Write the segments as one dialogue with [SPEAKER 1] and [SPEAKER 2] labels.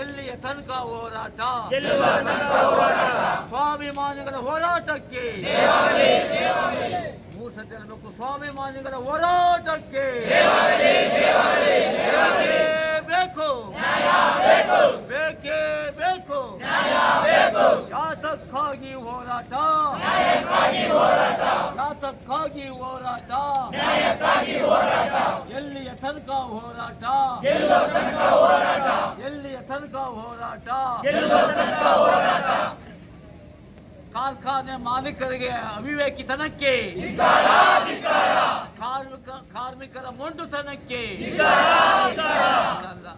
[SPEAKER 1] ಎಲ್ಲಿಯ ತನಕ ಹೋರಾಟ? ಸ್ವಾಭಿಮಾನಿಗಳ ಹೋರಾಟಕ್ಕೆ. ಮೂರು ಸತಿ ಅನ್ಬೇಕು ಸ್ವಾಭಿಮಾನಿಗಳ ಹೋರಾಟಕ್ಕೆ. ಬೇಕು ಬೇಕೇ. ಯಾತಕ್ಕಾಗಿ ಹೋರಾಟ. ಯಾತಕ್ಕಾಗಿ ಹೋರಾಟ. ಎಲ್ಲಿಯ ತನಕ ಹೋರಾಟ. ಎಲ್ಲಿಯ ತನಕ ಹೋರಾಟ. ಕಾರ್ಖಾನೆ ಮಾಲೀಕರಿಗೆ ಅವಿವೇಕಿತನಕ್ಕೆ. ಕಾರ್ಮಿಕ ಕಾರ್ಮಿಕರ ಮೊಂಡುತನಕ್ಕೆ ಅಲ್ಲ.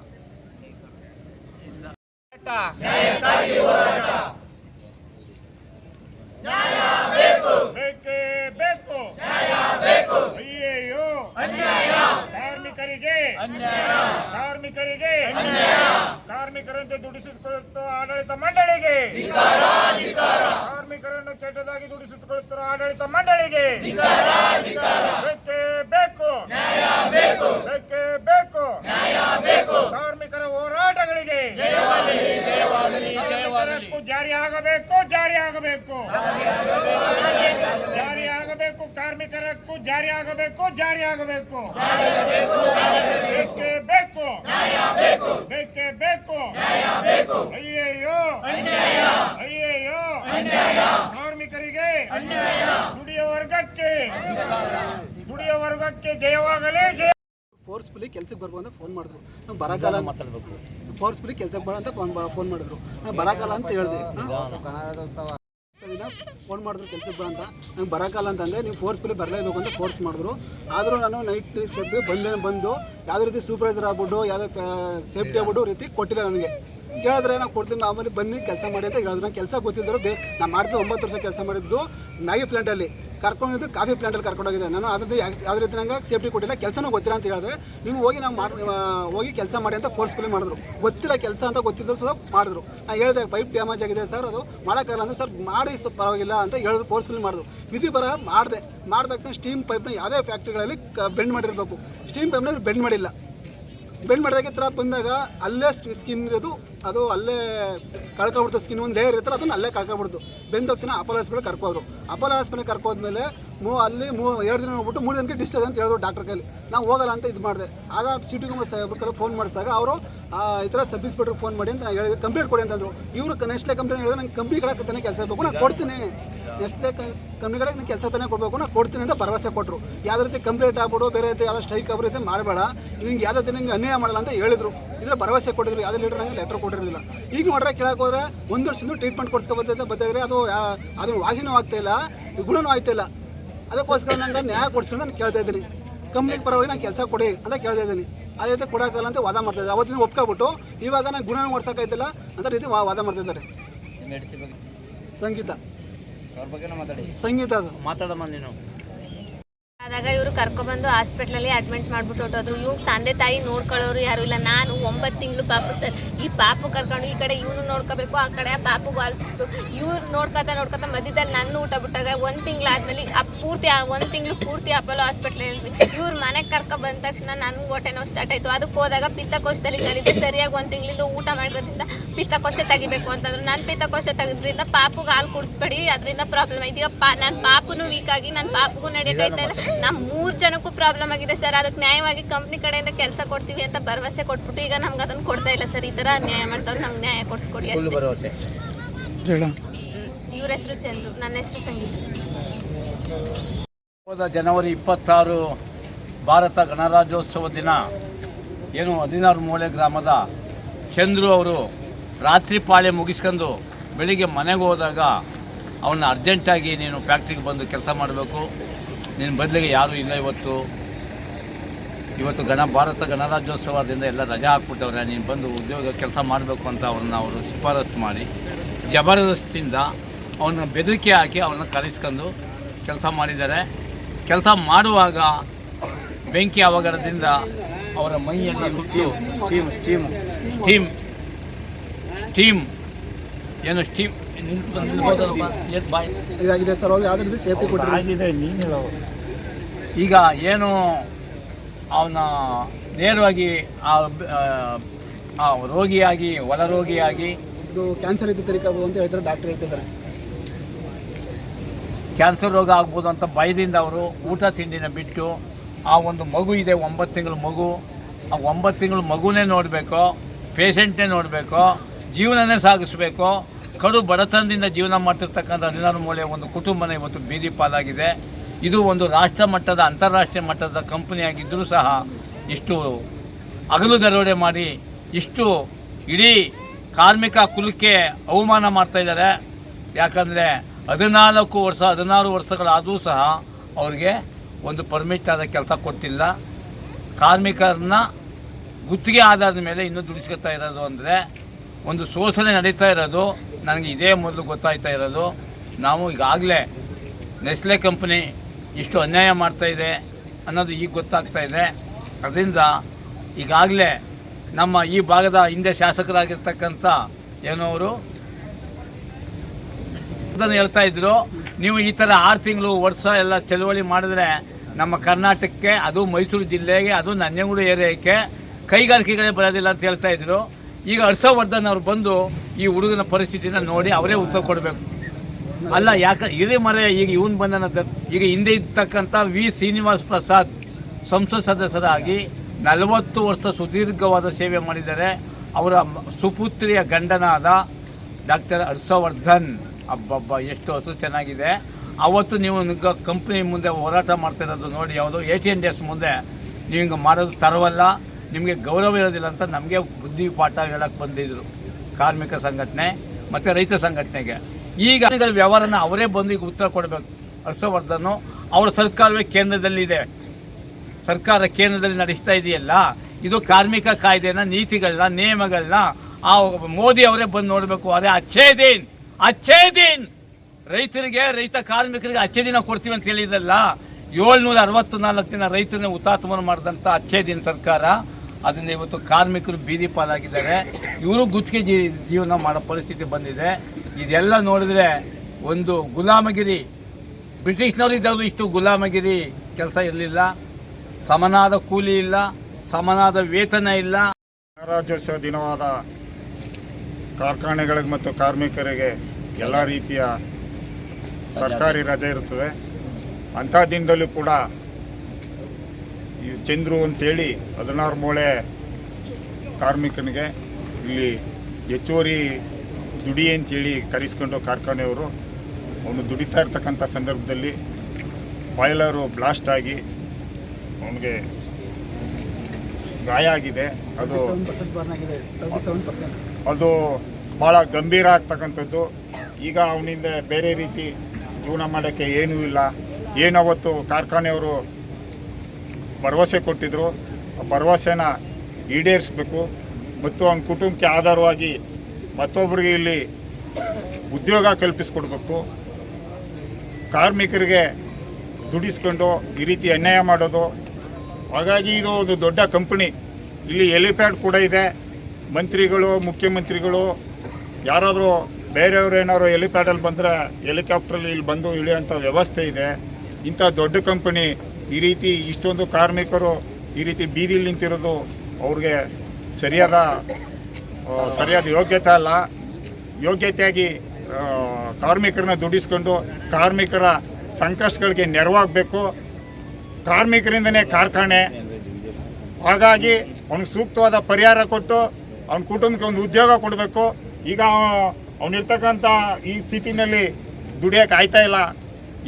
[SPEAKER 2] ಬೇಕೇ ಬೇಕು. ಅಯ್ಯಯ್ಯೋ ಕಾರ್ಮಿಕರಿಗೆ.
[SPEAKER 1] ಅನ್ಯಾಯ
[SPEAKER 2] ಕಾರ್ಮಿಕರಿಗೆ. ಕಾರ್ಮಿಕರಂತೆ ದುಡಿಸಿಕೊಳ್ಳುತ್ತ ಆಡಳಿತ ಮಂಡಳಿಗೆ. ಕಾರ್ಮಿಕರನ್ನು ಕೆಟ್ಟದಾಗಿ ದುಡಿಸಿಕೊಳ್ಳುತ್ತಿರುವ ಆಡಳಿತ ಮಂಡಳಿಗೆ. ಬೇಕೇ ಬೇಕು. ಬೇಕೇ ಬೇಕು. ಕಾರ್ಮಿಕರ ಹೋರಾಟಗಳಿಗೆ ಕಾರ್ಮಿಕರ ಹಕ್ಕು ಜಾರಿ ಆಗಬೇಕು ಜಾರಿ ಆಗಬೇಕು ಜಾರಿ ಆಗಬೇಕು ಕಾರ್ಮಿಕರ ಹಕ್ಕು ಜಾರಿ ಆಗಬೇಕು ಜಾರಿ ಆಗಬೇಕು ಬೇಕೇ ಬೇಕು ಬೇಕೇ ಬೇಕು ಅಯ್ಯಯ್ಯೋ ಅಯ್ಯಯ್ಯೋ ಕಾರ್ಮಿಕರಿಗೆ ದುಡಿಯ ವರ್ಗಕ್ಕೆ ದುಡಿಯ ವರ್ಗಕ್ಕೆ ಜಯವಾಗಲೇ ಜಯ
[SPEAKER 3] ಫೋರ್ಸ್ಫುಲಿ ಕೆಲ್ಸಕ್ಕೆ ಬರ್ಬೋದು ಅಂತ ಫೋನ್ ಮಾಡಿದ್ರು. ನಾವು ಬರಕಾಲ
[SPEAKER 1] ಮಾತಾಡ್ಬೇಕು.
[SPEAKER 3] ಫೋರ್ಸ್ಫುಲಿ ಕೆಲ್ಸಕ್ಕೆ ಬರೋ ಅಂತ ಫೋನ್ ಮಾಡಿದ್ರು. ನಾನು ಬರಕಾಲ ಅಂತ ಹೇಳಿದೆ. ಫೋನ್ ಮಾಡಿದ್ರು ಕೆಲ್ಸಕ್ಕೆ ಬರೋ ಅಂತ. ನಂಗೆ ಬರೋಕ್ಕಲ್ಲ ಅಂತಂದೆ ನೀವು ಫೋರ್ಸ್ಫುಲಿ ಬರಲೇಬೇಕು ಅಂತ ಫೋರ್ಸ್ ಮಾಡಿದ್ರು. ಆದರೂ ನಾನು ನೈಟ್ ಶಿಫ್ಟ್ ಬಂದೇ ಬಂದು ಯಾವುದೇ ರೀತಿ ಸೂಪರ್ವೈಸರ್ ಆಗ್ಬಿಟ್ಟು ಯಾವುದೇ ಸೇಫ್ಟಿ ಆಗ್ಬಿಟ್ಟು ರೀತಿ ಕೊಟ್ಟಿಲ್ಲ ನನಗೆ. ಕೇಳಿದ್ರೆ ನಾವು ಕೊಡ್ತೀನಿ ಆಮೇಲೆ ಬನ್ನಿ ಕೆಲಸ ಮಾಡಿ ಅಂತ ಹೇಳಿದ್ರು. ನಾನು ಕೆಲಸ ಗೊತ್ತಿದ್ದರು ಬೇ ನಾನು ಮಾಡಿದ್ದು ಒಂಬತ್ತು ವರ್ಷ ಕೆಲಸ ಮಾಡಿದ್ದು ಮ್ಯಾಗಿ ಪ್ಲಾಂಟಲ್ಲಿ ಕರ್ಕೊಂಡಿದ್ದು ಕಾಫಿ ಪ್ಲಾಂಟಲ್ಲಿ ಕರ್ಕೊಂಡೋಗಿದೆ ನಾನು ಅದ್ರದ್ದು ಯಾವುದೇ ರೀತಿ ನಂಗೆ ಸೇಫ್ಟಿ ಕೊಟ್ಟಿಲ್ಲ. ಕೆಲಸನೂ ಗೊತ್ತಿಲ್ಲ ಅಂತ ಹೇಳಿದ್ರೆ ನೀವು ಹೋಗಿ ನಾವು ಮಾಡಿ ಹೋಗಿ ಕೆಲಸ ಮಾಡಿ ಅಂತ ಫೋರ್ಸ್ಫುಲಿ ಮಾಡಿದ್ರು. ಗೊತ್ತಿರೋ ಕೆಲಸ ಅಂತ ಗೊತ್ತಿದ್ರು ಸಹ ಮಾಡಿದ್ರು. ನಾನು ಹೇಳಿದೆ ಪೈಪ್ ಡ್ಯಾಮೇಜ್ ಆಗಿದೆ ಸರ್, ಅದು ಮಾಡೋಕ್ಕಾಗಲ್ಲ ಅಂದ್ರೆ ಸರ್, ಮಾಡಿ ಸ್ವಲ್ಪ ಪರವಾಗಿಲ್ಲ ಅಂತ ಹೇಳಿದ್ರು ಫೋರ್ಸ್ಫುಲಿ ಮಾಡಿದ್ರು. ವಿಧಿ ಬರ ಮಾಡಿದೆ. ಮಾಡಿದ ತಕ್ಷಣ ಸ್ಟೀಮ್ ಪೈಪ್ನ ಯಾವುದೇ ಫ್ಯಾಕ್ಟ್ರಿಗಳಲ್ಲಿ ಬೆಂಡ್ ಮಾಡಿರಬೇಕು. ಸ್ಟೀಮ್ ಪೈಪ್ನ ಬೆಂಡ್ ಮಾಡಿಲ್ಲ. ಬೆಂಡ್ ಮಾಡಿದಾಗ ಥರ ಬಂದಾಗ ಅಲ್ಲೇ ಸ್ಕಿನ್ ಇರೋದು, ಅದು ಅಲ್ಲೇ ಕಳ್ಕೊಬಿಡ್ತು ಸ್ಕಿನ್ ಒಂದು ಲೇಯರ್ ಇರ್ತಾರೆ ಅದನ್ನು ಅಲ್ಲೇ ಕಳ್ಕೊಬಿಡ್ತು ಬೆಂದ ತಕ್ಷಣ ಅಪೋಲೋ ಹಾಸ್ಪಿಟಲ್ ಕರ್ಕೋದ್ರು. ಅಪೋಲೋ ಹಾಸ್ಪಿಟಲ್ ಕರ್ಕೋದ್ಮೇಲೆ ಮೂ ಅಲ್ಲಿ ಮೂ ಎರಡು ದಿನ ಹೋಗ್ಬಿಟ್ಟು ಮೂರು ದಿನಕ್ಕೆ ಡಿಸ್ಚಾರ್ಜ್ ಅಂತ ಹೇಳಿದ್ರು ಡಾಕ್ಟರ್ ಕೈಲಿ. ನಾವು ಹೋಗಲ್ಲ ಅಂತ ಇದು ಮಾಡಿದೆ. ಆಗ ಸಿ ಟಿ ಕುಮಾರ್ ಸಾಹೇಬ್ರ ಫೋನ್ ಮಾಡಿದಾಗ ಅವರು ಈ ಥರ ಸಬ್ ಇನ್ಸ್ಪೆಕ್ಟರ್ ಫೋನ್ ಮಾಡಿ ಅಂತ ನಾನು ಹೇಳಿದೆ. ಕಂಪ್ಲೇಂಟ್ ಕೊಡಿ ಅಂತಂದರು ಇವರು ನೆಕ್ಸ್ಟ್ ಕಂಪ್ಲೇಂಟ್ ಹೇಳಿದ್ರೆ ನಂಗೆ ಕಂಪ್ನಿ ಕಡೆ ಕೆಲಸ ಬೇಕು ನಾನು ಕೊಡ್ತೀನಿ. ನೆಕ್ಸ್ಟ್ಲೇ ಕಂಪ್ನಿಗಳಿಗೆ ಕೆಲಸ ತಾನೇ ಕೊಡಬೇಕು ನಾನು ಕೊಡ್ತೀನಿ ಅಂತ ಭರವಸೆ ಕೊಟ್ಟರು ಯಾವ ರೀತಿ ಕಂಪ್ಲೇಂಟ್ ಆಗ್ಬಿಡು ಬೇರೆ ರೀತಿ ಯಾವ್ದೋ ಸ್ಟ್ರೈಕ್ ಆಗ್ಬಿಡು ರೀತಿ ಮಾಡಬೇಡ. ನಿಂಗೆ ಯಾವುದೇ ರೀತಿ ನಿಂಗೆ ಅನ್ಯಾಯ ಮಾಡಲ್ಲ ಅಂತ ಹೇಳಿದ್ರು. ಇದ್ರ ಭರವಸೆ ಕೊಟ್ಟಿದ್ರು. ಯಾವುದೇ ಲೀಡರ್ ನಂಗೆ ಲೆಟರ್ ಕೊಟ್ಟಿರಲಿಲ್ಲ. ಈಗ ನೋಡ್ರೆ ಕೇಳಕ್ಕೆ ಹೋದ್ರೆ ಒಂದು ವರ್ಷದಿಂದ ಟ್ರೀಟ್ಮೆಂಟ್ ಕೊಡ್ಸ್ಕೊಬತ್ತೆ ಬರ್ತಾಯಿದ್ರೆ ಅದು ಅದು ವಾಸಿನೂ ಆಗ್ತಾ ಇಲ್ಲ ಗುಣನೂ ಆಗ್ತಾ ಇಲ್ಲ. ಅದಕ್ಕೋಸ್ಕರ ನಂಗೆ ನ್ಯಾಯ ಕೊಡ್ಸ್ಕೊಂಡು ನಾನು ಕೇಳ್ತಾ ಇದ್ದೀನಿ. ಕಂಪ್ನಿಗೆ ಪರವಾಗಿ ನಾನು ಕೆಲಸ ಕೊಡಿ ಅಂತ ಕೇಳ್ತಾ ಇದ್ದೀನಿ. ಅದೇ ರೀತಿ ಕೊಡೋಕ್ಕಲ್ಲ ಅಂತ ವಾದ ಮಾಡ್ತಾ ಇದ್ದಾರೆ. ಅವತ್ತಿನ ಒಪ್ಕೊಬಿಟ್ಟು ಇವಾಗ ನಾನು ಗುಣನೂ ಓಡ್ಸೋಕ್ಕಾಯ್ತಿಲ್ಲ ಅಂತ ರೀತಿ ವಾ- ವಾದ ಮಾಡ್ತಾ ಇದ್ದಾರೆ. ಸಂಗೀತ.
[SPEAKER 1] ಅವ್ರ ಮಾತಾಡಿ.
[SPEAKER 3] ಸಂಗೀತ ಅದು.
[SPEAKER 1] ಮಾತಾಡಮ್ಮ ನೀನು.
[SPEAKER 4] ಆದಾಗ ಇವರು ಕರ್ಕೊಬಂದು ಹಾಸ್ಪಿಟ್ಲಲ್ಲಿ ಅಡ್ಮಿಟ್ ಮಾಡ್ಬಿಟ್ಟು ಹೊಟ್ಟೋದ್ರು ಇವ್ರು ತಂದೆ ತಾಯಿ ನೋಡ್ಕೊಳ್ಳೋರು ಯಾರು ಇಲ್ಲ. ನಾನು ಒಂಬತ್ತು ತಿಂಗಳು ಪಾಪು ಸರ್. ಈ ಪಾಪು ಕರ್ಕೊಂಡು ಈ ಕಡೆ ಇವನು ನೋಡ್ಕೋಬೇಕು ಆ ಕಡೆ ಆ ಬಾಳಿಸ್ಬಿಟ್ಟು ಆಲ್ಸ್ಬಿಟ್ಟು ಇವ್ರು ನೋಡ್ಕೊತಾ ನೋಡ್ಕೊತಾ ಮಧ್ಯದಲ್ಲಿ ನನ್ನ ಊಟ ಬಿಟ್ಟಾಗ ಒಂದು ಆದಮೇಲೆ ಆ ಪೂರ್ತಿ ಒಂದು ತಿಂಗಳು ಪೂರ್ತಿ ಅಪೋಲೋ ಹಾಸ್ಪಿಟ್ಲಲ್ಲಿ ಇವ್ರು ಮನೆಗೆ ಕರ್ಕೊ ಬಂದ ತಕ್ಷಣ ನನಗೆ ಹೊಟ್ಟೆ ನೋವು ಸ್ಟಾರ್ಟ್ ಆಯಿತು. ಅದಕ್ಕೆ ಹೋದಾಗ ಪಿತ್ತಕೋಶದಲ್ಲಿ ಕಲಿತು. ಸರಿಯಾಗಿ ಒಂದು ತಿಂಗಳಿಂದ ಊಟ ಮಾಡಿರೋದ್ರಿಂದ ಪಿತ್ತಕೋಶ ತೆಗಿಬೇಕು ಅಂತಂದ್ರು. ನಾನು ಪಿತ್ತಕೋಶ ತೆಗೆದ್ರಿಂದ ಪಾಪುಗೆ ಹಾಲು ಕುಡಿಸ್ಬೇಡಿ ಅದರಿಂದ ಪ್ರಾಬ್ಲಮ್ ಆಯ್ತು. ಈಗ ಪಾ ನನ್ನ ಪಾಪುನು ವೀಕ್ ಆಗಿ ನನ್ನ ಪಾಪಗೂ ನಡೆಯೋಕ್ಕಾಯ್ತಾ ಇಲ್ಲ ನಮ್ಮ ಮೂರು ಜನಕ್ಕೂ ಪ್ರಾಬ್ಲಮ್ ಆಗಿದೆ ಸರ್ ಅದಕ್ಕೆ ನ್ಯಾಯವಾಗಿ ಕಂಪ್ನಿ ಕಡೆಯಿಂದ ಕೆಲಸ ಕೊಡ್ತೀವಿ ಅಂತ ಭರವಸೆ ಕೊಟ್ಬಿಟ್ಟು ಈಗ ನಮ್ಗೆ ಅದನ್ನು ಕೊಡ್ತಾ ಇಲ್ಲ ಸರ್ ಈ ಥರ ನ್ಯಾಯ ಮಾಡ್ತಾರೆ ನಮ್ಗೆ ನ್ಯಾಯ ಕೊಡಿಸ್ಕೊಡಿ ಅಷ್ಟೇ. ಇವ್ರ ಹೆಸರು ಚಂದ್ರು. ನನ್ನ ಹೆಸರು ಸಂಗೀತ.
[SPEAKER 1] ಹೋದ ಜನವರಿ ಇಪ್ಪತ್ತಾರು ಭಾರತ ಗಣರಾಜ್ಯೋತ್ಸವ ದಿನ ಏನು ಹದಿನಾರು ಮೂಳೆ ಗ್ರಾಮದ ಚಂದ್ರು ಅವರು ರಾತ್ರಿ ಪಾಳೆ ಮುಗಿಸ್ಕೊಂಡು ಬೆಳಿಗ್ಗೆ ಮನೆಗೆ ಹೋದಾಗ ಅವನ್ನ ಅರ್ಜೆಂಟಾಗಿ ನೀನು ಫ್ಯಾಕ್ಟ್ರಿಗೆ ಬಂದು ಕೆಲಸ ಮಾಡಬೇಕು. ನಿನ್ನ ಬದಲಿಗೆ ಯಾರೂ ಇಲ್ಲ ಇವತ್ತು. ಇವತ್ತು ಗಣ ಭಾರತ ಗಣರಾಜ್ಯೋತ್ಸವದಿಂದ ಎಲ್ಲ ರಜಾ ಹಾಕ್ಬಿಟ್ಟವ್ರೆ ನೀನು ಬಂದು ಉದ್ಯೋಗ ಕೆಲಸ ಮಾಡಬೇಕು ಅಂತ ಅವ್ರನ್ನ ಅವರು ಶಿಫಾರಸು ಮಾಡಿ ಜಬರ್ದಸ್ತಿಂದ ಅವನ ಬೆದರಿಕೆ ಹಾಕಿ ಅವನ್ನ ಕರೆಸ್ಕೊಂಡು ಕೆಲಸ ಮಾಡಿದ್ದಾರೆ. ಕೆಲಸ ಮಾಡುವಾಗ ಬೆಂಕಿ ಅವಘಡದಿಂದ ಅವರ ಮೈಯಲ್ಲಿ ಹುಟ್ಟು. ಟೀಮ್ ಸ್ಟೀಮ್ ಸ್ಟೀಮ್ ಸ್ಟೀಮ್ ಏನು ಸ್ಟೀಮ್ ಎದ್ದು ಬಾಯ್
[SPEAKER 3] ಇದಾಗಿದೆ ಸರ್ ಅವ್ರು ಯಾವುದೇ ರೀತಿ ಸೇಫ್ಟಿ ಕೊಟ್ಟಿಲ್ಲ
[SPEAKER 1] ಈಗ ಏನು ಅವನ ನೇರವಾಗಿ ಆ ರೋಗಿಯಾಗಿ ಒಳ ರೋಗಿಯಾಗಿ
[SPEAKER 3] ಇದು ಕ್ಯಾನ್ಸರ್ ಇದ್ದು ತೆರಿಕಬಹುದು ಅಂತ ಹೇಳ್ತಾರೆ ಡಾಕ್ಟರ್ ಹೇಳ್ತಿದ್ದಾರೆ.
[SPEAKER 1] ಕ್ಯಾನ್ಸರ್ ರೋಗ ಆಗ್ಬೋದು ಅಂತ ಭಯದಿಂದ ಅವರು ಊಟ ತಿಂಡಿನ ಬಿಟ್ಟು ಆ ಒಂದು ಮಗು ಇದೆ ಒಂಬತ್ತು ತಿಂಗಳ ಮಗು. ಆ ಒಂಬತ್ತು ತಿಂಗಳ ಮಗುನೇ ನೋಡಬೇಕು ಪೇಷಂಟ್ನೇ ನೋಡಬೇಕು ಜೀವನನೇ ಸಾಗಿಸ್ಬೇಕು ಕಡು ಬಡತನದಿಂದ ಜೀವನ ಮಾಡ್ತಿರ್ತಕ್ಕಂಥ ಹದಿನಾರು ಮೂಳೆಯ ಒಂದು ಕುಟುಂಬನ ಇವತ್ತು ಬೀದಿ ಪಾಲಾಗಿದೆ. ಇದು ಒಂದು ರಾಷ್ಟ್ರ ಮಟ್ಟದ, ಅಂತಾರಾಷ್ಟ್ರೀಯ ಮಟ್ಟದ ಕಂಪನಿಯಾಗಿದ್ದರೂ ಸಹ ಇಷ್ಟು ಹಗಲು ದರೋಡೆ ಮಾಡಿ, ಇಷ್ಟು ಇಡೀ ಕಾರ್ಮಿಕ ಕುಲಕ್ಕೆ ಅವಮಾನ ಮಾಡ್ತಾ ಇದ್ದಾರೆ. ಯಾಕಂದರೆ ಹದಿನಾಲ್ಕು ವರ್ಷ, ಹದಿನಾರು ವರ್ಷಗಳಾದರೂ ಸಹ ಅವ್ರಿಗೆ ಒಂದು ಪರ್ಮಿಟ್ ಆದ ಕೆಲಸ ಕೊಟ್ಟಿಲ್ಲ. ಕಾರ್ಮಿಕರನ್ನ ಗುತ್ತಿಗೆ ಆಧಾರದ ಮೇಲೆ ಇನ್ನೂ ದುಡಿಸ್ಕೊತಾ ಇರೋದು ಅಂದರೆ ಒಂದು ಶೋಷಣೆ ನಡೀತಾ ಇರೋದು. ನನಗೆ ಇದೇ ಮೊದಲು ಗೊತ್ತಾಯ್ತಾ ಇರೋದು, ನಾವು ಈಗಾಗಲೇ ನೆಸ್ಲೆ ಕಂಪ್ನಿ ಇಷ್ಟು ಅನ್ಯಾಯ ಮಾಡ್ತಾ ಇದೆ ಅನ್ನೋದು ಈಗ ಗೊತ್ತಾಗ್ತಾ ಇದೆ. ಅದರಿಂದ ಈಗಾಗಲೇ ನಮ್ಮ ಈ ಭಾಗದ ಹಿಂದೆ ಶಾಸಕರಾಗಿರ್ತಕ್ಕಂಥ ಏನೋ ಅವರು ಅದನ್ನು ಹೇಳ್ತಾ ಇದ್ರು. ನೀವು ಈ ಥರ ಆರು ತಿಂಗಳು ವರ್ಷ ಎಲ್ಲ ಚಳುವಳಿ ಮಾಡಿದ್ರೆ ನಮ್ಮ ಕರ್ನಾಟಕಕ್ಕೆ, ಅದು ಮೈಸೂರು ಜಿಲ್ಲೆಗೆ, ಅದು ನಂಜನಗೂಡು ಏರಿಯಾಕ್ಕೆ ಕೈಗಾರಿಕೆಗಳೇ ಬರೋದಿಲ್ಲ ಅಂತ ಹೇಳ್ತಾ ಇದ್ರು. ಈಗ ಹರ್ಷವರ್ಧನ್ ಅವ್ರು ಬಂದು ಈ ಹುಡುಗನ ಪರಿಸ್ಥಿತಿನ ನೋಡಿ ಅವರೇ ಉತ್ತರ ಕೊಡಬೇಕು. ಅಲ್ಲ, ಯಾಕೆ ಇದೇ ಮರ ಈಗ ಇವನು ಬಂದನ ಈಗ ಹಿಂದೆ ಇರ್ತಕ್ಕಂಥ ವಿ ಶ್ರೀನಿವಾಸ್ ಪ್ರಸಾದ್ ಸಂಸತ್ ಸದಸ್ಯರಾಗಿ ನಲವತ್ತು ವರ್ಷ ಸುದೀರ್ಘವಾದ ಸೇವೆ ಮಾಡಿದ್ದಾರೆ. ಅವರ ಸುಪುತ್ರಿಯ ಗಂಡನಾದ ಡಾಕ್ಟರ್ ಹರ್ಷವರ್ಧನ್. ಅಬ್ಬಬ್ಬ, ಎಷ್ಟು ಹಸು ಚೆನ್ನಾಗಿದೆ. ಅವತ್ತು ನೀವು ಕಂಪ್ನಿ ಮುಂದೆ ಹೋರಾಟ ಮಾಡ್ತಿರೋದು ನೋಡಿ, ಯಾವುದು ಟಿ ಎನ್ ಮುಂದೆ ನೀವು ಹಿಂಗೆ ಮಾಡೋದು ತರವಲ್ಲ. ನಿಮಗೆ ಗೌರವ ಇರೋದಿಲ್ಲ ಅಂತ ನಮಗೆ ಬುದ್ಧಿ ಪಾಠ ಹೇಳಕ್ಕೆ ಬಂದಿದ್ರು. ಕಾರ್ಮಿಕ ಸಂಘಟನೆ ಮತ್ತು ರೈತ ಸಂಘಟನೆಗೆ. ಈಗ ವ್ಯವಹಾರನ ಅವರೇ ಬಂದು ಉತ್ತರ ಕೊಡಬೇಕು. ಹರ್ಷವರ್ಧನ್ ಅವರ ಸರ್ಕಾರವೇ ಕೇಂದ್ರದಲ್ಲಿದೆ. ಸರ್ಕಾರ ಕೇಂದ್ರದಲ್ಲಿ ನಡೆಸ್ತಾ ಇದೆಯಲ್ಲ, ಇದು ಕಾರ್ಮಿಕ ಕಾಯ್ದೆನ, ನೀತಿಗಳನ್ನ, ನಿಯಮಗಳನ್ನ ಆ ಮೋದಿ ಅವರೇ ಬಂದು ನೋಡಬೇಕು. ಅದೇ ಅಚ್ಚೇ ದಿನ್ ಅಚ್ಚೇ ದಿನ್! ರೈತರಿಗೆ, ರೈತ ಕಾರ್ಮಿಕರಿಗೆ ಅಚ್ಚೇ ದಿನ ಕೊಡ್ತೀವಿ ಅಂತ ಹೇಳಿದಲ್ಲ ಏಳ್ನೂರ ಅರವತ್ತು ನಾಲ್ಕು ದಿನ ರೈತರನ್ನ ಹುತಾತ್ಮನ ಮಾಡಿದಂಥ ಅಚ್ಚೇ ದಿನ ಸರ್ಕಾರ. ಅದರಿಂದ ಇವತ್ತು ಕಾರ್ಮಿಕರು ಬೀದಿ ಪಾಲಾಗಿದ್ದಾರೆ. ಇವರು ಗುತ್ತಿಗೆ ಜೀವನ ಮಾಡೋ ಪರಿಸ್ಥಿತಿ ಬಂದಿದೆ. ಇದೆಲ್ಲ ನೋಡಿದ್ರೆ ಒಂದು ಗುಲಾಮಗಿರಿ. ಬ್ರಿಟಿಷ್ನವರು ಇದ್ದವರು ಇಷ್ಟು ಗುಲಾಮಗಿರಿ ಕೆಲಸ ಇರಲಿಲ್ಲ. ಸಮನಾದ ಕೂಲಿ ಇಲ್ಲ, ಸಮನಾದ ವೇತನ ಇಲ್ಲ.
[SPEAKER 2] ಗಣರಾಜ್ಯೋತ್ಸವ ದಿನವಾದ ಕಾರ್ಖಾನೆಗಳಿಗೆ ಮತ್ತು ಕಾರ್ಮಿಕರಿಗೆ ಎಲ್ಲ ರೀತಿಯ ಸರ್ಕಾರಿ ರಜೆ ಇರುತ್ತದೆ. ಅಂಥ ದಿನದಲ್ಲೂ ಕೂಡ ಈ ಚಂದ್ರು ಅಂತೇಳಿ ಹದಿನಾರು ಮೂಳೆ ಕಾರ್ಮಿಕನಿಗೆ ಇಲ್ಲಿ ಹೆಚ್ಚುವರಿ ದುಡಿ ಅಂತೇಳಿ ಕರೆಸ್ಕೊಂಡು ಕಾರ್ಖಾನೆಯವರು ಅವನು ದುಡಿತಾ ಇರ್ತಕ್ಕಂಥ ಸಂದರ್ಭದಲ್ಲಿ ಬಾಯ್ಲರು ಬ್ಲಾಸ್ಟ್ ಆಗಿ ಅವನಿಗೆ ಗಾಯ ಆಗಿದೆ. ಅದು ಅದು ಭಾಳ ಗಂಭೀರ ಆಗ್ತಕ್ಕಂಥದ್ದು. ಈಗ ಅವನಿಂದ ಬೇರೆ ರೀತಿ ಜೀವನ ಮಾಡೋಕ್ಕೆ ಏನೂ ಇಲ್ಲ. ಏನಾವತ್ತು ಕಾರ್ಖಾನೆಯವರು ಭರವಸೆ ಕೊಟ್ಟಿದ್ರು. ಆ ಭರವಸೆನ ಈಡೇರಿಸಬೇಕು. ಮತ್ತು ಅವನ ಕುಟುಂಬಕ್ಕೆ ಆಧಾರವಾಗಿ ಮತ್ತೊಬ್ಬರಿಗೆ ಇಲ್ಲಿ ಉದ್ಯೋಗ ಕಲ್ಪಿಸ್ಕೊಡ್ಬೇಕು. ಕಾರ್ಮಿಕರಿಗೆ ದುಡಿಸ್ಕೊಂಡು ಈ ರೀತಿ ಅನ್ಯಾಯ ಮಾಡೋದು. ಹಾಗಾಗಿ ಇದು ಒಂದು ದೊಡ್ಡ ಕಂಪನಿ. ಇಲ್ಲಿ ಎಲಿಪ್ಯಾಡ್ ಕೂಡ ಇದೆ. ಮಂತ್ರಿಗಳು, ಮುಖ್ಯಮಂತ್ರಿಗಳು, ಯಾರಾದರೂ ಬೇರೆಯವರು ಏನಾದ್ರು ಎಲಿಪ್ಯಾಡಲ್ಲಿ ಬಂದರೆ ಹೆಲಿಕಾಪ್ಟ್ರಲ್ಲಿ ಇಲ್ಲಿ ಬಂದು ಇಳಿಯೋಂಥ ವ್ಯವಸ್ಥೆ ಇದೆ. ಇಂಥ ದೊಡ್ಡ ಕಂಪನಿ ಈ ರೀತಿ ಇಷ್ಟೊಂದು ಕಾರ್ಮಿಕರು ಈ ರೀತಿ ಬೀದಿಲಿ ನಿಂತಿರೋದು ಅವ್ರಿಗೆ ಸರಿಯಾದ ಸರಿಯಾದ ಯೋಗ್ಯತೆ ಅಲ್ಲ. ಯೋಗ್ಯತೆಯಾಗಿ ಕಾರ್ಮಿಕರನ್ನ ದುಡಿಸ್ಕೊಂಡು ಕಾರ್ಮಿಕರ ಸಂಕಷ್ಟಗಳಿಗೆ ನೆರವಾಗಬೇಕು. ಕಾರ್ಮಿಕರಿಂದನೇ ಕಾರ್ಖಾನೆ. ಹಾಗಾಗಿ ಅವ್ನಿಗೆ ಸೂಕ್ತವಾದ ಪರಿಹಾರ ಕೊಟ್ಟು ಅವನ ಕುಟುಂಬಕ್ಕೆ ಒಂದು ಉದ್ಯೋಗ ಕೊಡಬೇಕು. ಈಗ ಅವನಿರ್ತಕ್ಕಂಥ ಈ ಸ್ಥಿತಿನಲ್ಲಿ ದುಡಿಯೋಕೆ ಆಯ್ತಾ ಇಲ್ಲ.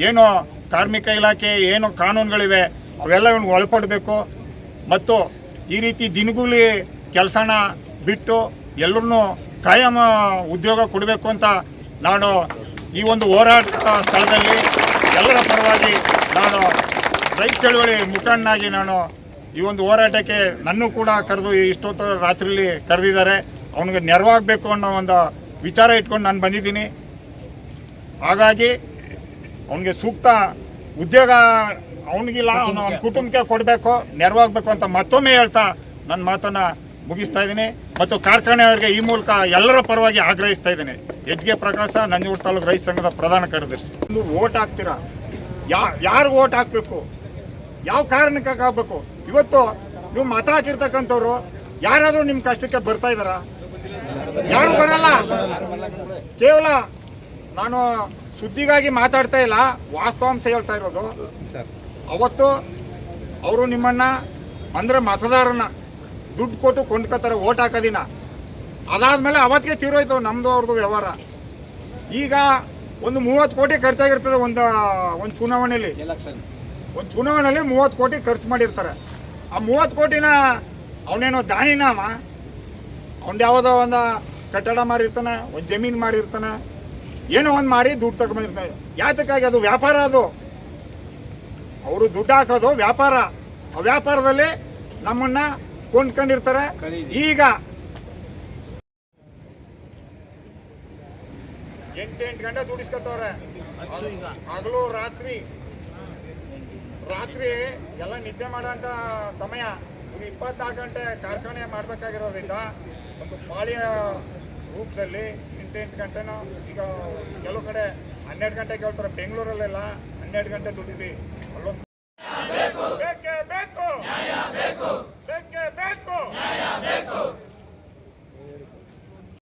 [SPEAKER 2] ಏನೋ ಕಾರ್ಮಿಕ ಇಲಾಖೆ ಏನು ಕಾನೂನುಗಳಿವೆ, ಅವೆಲ್ಲ ಇವನಿಗೆ ಒಳಪಡಬೇಕು. ಮತ್ತು ಈ ರೀತಿ ದಿನಗೂಲಿ ಕೆಲಸನ ಬಿಟ್ಟು ಎಲ್ಲರನ್ನೂ ಕಾಯಂ ಉದ್ಯೋಗ ಕೊಡಬೇಕು ಅಂತ ನಾನು ಈ ಒಂದು ಹೋರಾಟ ಸ್ಥಳದಲ್ಲಿ ಎಲ್ಲರ ಪರವಾಗಿ ನಾನು ರೈತ ಚಳುವಳಿ ಮುಖಂಡನಾಗಿ ನಾನು ಈ ಒಂದು ಹೋರಾಟಕ್ಕೆ ನನ್ನೂ ಕೂಡ ಕರೆದು ಇಷ್ಟೊತ್ತು ರಾತ್ರಿಲಿ ಕರೆದಿದ್ದಾರೆ. ಅವನಿಗೆ ನೆರವಾಗಬೇಕು ಅನ್ನೋ ಒಂದು ವಿಚಾರ ಇಟ್ಕೊಂಡು ನಾನು ಬಂದಿದ್ದೀನಿ. ಹಾಗಾಗಿ ಅವನಿಗೆ ಸೂಕ್ತ ಉದ್ಯೋಗ ಅವನಿಗಿಲ್ಲ ಅವನ ಕುಟುಂಬಕ್ಕೆ ಕೊಡಬೇಕು ನೆರವಾಗಬೇಕು ಅಂತ ಮತ್ತೊಮ್ಮೆ ಹೇಳ್ತಾ ನನ್ನ ಮಾತನ್ನು ಮುಗಿಸ್ತಾ ಇದ್ದೀನಿ. ಮತ್ತು ಕಾರ್ಖಾನೆಯವರಿಗೆ ಈ ಮೂಲಕ ಎಲ್ಲರ ಪರವಾಗಿ ಆಗ್ರಹಿಸ್ತಾ ಇದ್ದೀನಿ. ಎಚ್ ಕೆ ಪ್ರಕಾಶ ನಂಜನಗೂಡು ತಾಲೂಕು ರೈತ ಸಂಘದ ಪ್ರಧಾನ ಕಾರ್ಯದರ್ಶಿ. ಒಂದು ಓಟ್ ಹಾಕ್ತೀರಾ? ಯಾ ಯಾರು ಓಟ್ ಹಾಕಬೇಕು? ಯಾವ ಕಾರಣಕ್ಕೆ ಹಾಕಬೇಕು ಇವತ್ತು ನೀವು ಮತ ಹಾಕಿರ್ತಕ್ಕಂಥವ್ರು ಯಾರಾದರೂ ನಿಮ್ಮ ಕಷ್ಟಕ್ಕೆ ಬರ್ತಾ ಇದ್ದಾರಾ? ಯಾರು ಬರಲ್ಲ? ಕೇವಲ ನಾನು ಸುದ್ದಿಗಾಗಿ ಮಾತಾಡ್ತಾ ಇಲ್ಲ ವಾಸ್ತವಾಂಶ ಹೇಳ್ತಾ ಇರೋದು. ಅವತ್ತು ಅವರು ನಿಮ್ಮನ್ನ ಅಂದ್ರೆ ಮತದಾರನ ದುಡ್ಡು ಕೊಟ್ಟು ಕೊಂಡ್ಕೋತಾರೆ ಓಟ್ ಹಾಕೋದಿನ ಅದಾದ್ಮೇಲೆ ಅವತ್ತಿಗೆ ತೀರೋಯ್ತು ನಮ್ದು ಅವ್ರದ್ದು ವ್ಯವಹಾರ. ಈಗ ಒಂದು ಮೂವತ್ತು ಕೋಟಿ ಖರ್ಚಾಗಿರ್ತದೆ ಒಂದು ಒಂದು ಚುನಾವಣೆಯಲ್ಲಿ ಒಂದು ಚುನಾವಣೆಯಲ್ಲಿ ಮೂವತ್ತು ಕೋಟಿ ಖರ್ಚು ಮಾಡಿರ್ತಾರೆ. ಆ ಮೂವತ್ತು ಕೋಟಿನ ಅವನೇನೋ ದಾಣಿನಾಮ ಅವ ಅವ್ನು ಯಾವುದೋ ಒಂದು ಕಟ್ಟಡ ಮಾರಿರ್ತಾನೆ ಒಂದು ಜಮೀನು ಮಾರಿರ್ತಾನೆ. ಏನೋ ಒಂದು ಮಾರಿ ದುಡ್ಡು ತಗೊಂಡ್ಬಂದಿರ್ತಾರೆ ಯಾತಕ್ಕಾಗಿ? ಅದು ವ್ಯಾಪಾರ ಅದು. ಅವರು ದುಡ್ಡು ಹಾಕೋದು ವ್ಯಾಪಾರ. ಆ ವ್ಯಾಪಾರದಲ್ಲಿ ನಮ್ಮನ್ನ ಕೊಂಡ್ಕೊಂಡಿರ್ತಾರೆ. ಈಗ ಎಂಟೆಂಟು ಗಂಟೆ ದುಡಿಸ್ಕೊತವ್ರೆ. ಹಗಲು ರಾತ್ರಿ. ರಾತ್ರಿ ಎಲ್ಲ ನಿದ್ದೆ ಮಾಡೋಂಥ ಸಮಯ. ಇವ್ರು ಇಪ್ಪತ್ನಾಲ್ಕು ಗಂಟೆ ಕಾರ್ಖಾನೆ ಮಾಡಬೇಕಾಗಿರೋದ್ರಿಂದ ಒಂದು ಪಾಳಿಯ ರೂಪದಲ್ಲಿ ಎಂಟೆಂಟು ಗಂಟೆನೋ ಈಗ ಕೆಲವು ಕಡೆ ಹನ್ನೆರಡು ಗಂಟೆಗೆ ಹೇಳ್ತಾರೆ ಬೆಂಗಳೂರಲ್ಲೆಲ್ಲ ಹನ್ನೆರಡು ಗಂಟೆ ದುಡಿದ್ವಿ. ಅಲ್ಲೊಂದು